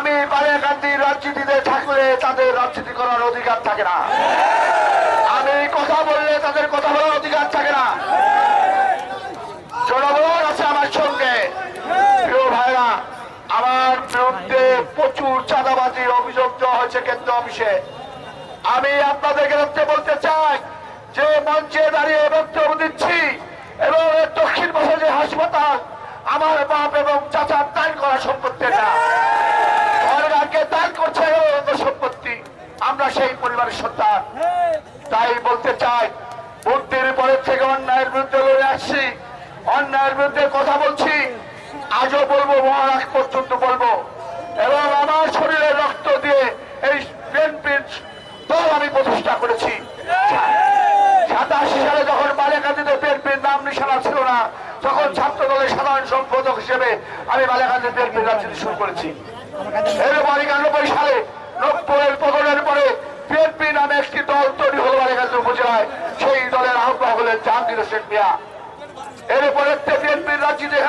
আমি বালিয়াকান্দির রাজনীতিতে থাকলে তাদের রাজনীতি করার অধিকার থাকে না। আমি কথা বললে তাদের কথা বলার অধিকার থাকে না। জনগণ আছে আমার সঙ্গে। প্রিয় ভাইরা, আমার বিরুদ্ধে প্রচুর চাঁদাবাজির অভিযোগ দেওয়া হয়েছে কেন্দ্র অফিসে। আমি আপনাদেরকে রাখতে বলতে চাই যে মঞ্চে দাঁড়িয়ে বক্তব্য দিচ্ছি এবং দক্ষিণ পাশে যে হাসপাতাল, আমার বাপ এবং চাচার দান করা সম্পত্তি না সরকারকে দান করছে এত সম্পত্তি আমরা সেই পরিবারের সন্তান তাই বলতে চাই, বুদ্ধির পরের থেকে অন্যায়ের বিরুদ্ধে লড়ে আসছি, অন্যায়ের বিরুদ্ধে কথা বলছি, আজও বলব, মহারাজ পর্যন্ত বলব। এবং আমার শরীরে রক্ত দিয়ে এই বিএনপির দল আমি প্রতিষ্ঠা করেছি। সাতাশি সালে যখন বালিয়াকান্দিতে বিএনপির নাম নিশানা ছিল না, তখন ছাত্র দলের সাধারণ সম্পাদক হিসেবে আমি বালিয়াকান্দি বিএনপির রাজনীতি শুরু করেছি। এরপর একানব্বই সালে একটি দল তৈরি হলো বালিয়াকান্দি উপজেলায়। সেই দলের আহ্বায়ক হলেন জাহাঙ্গীর হোসেন মিয়া। এরপরে বিএনপির হয়েছে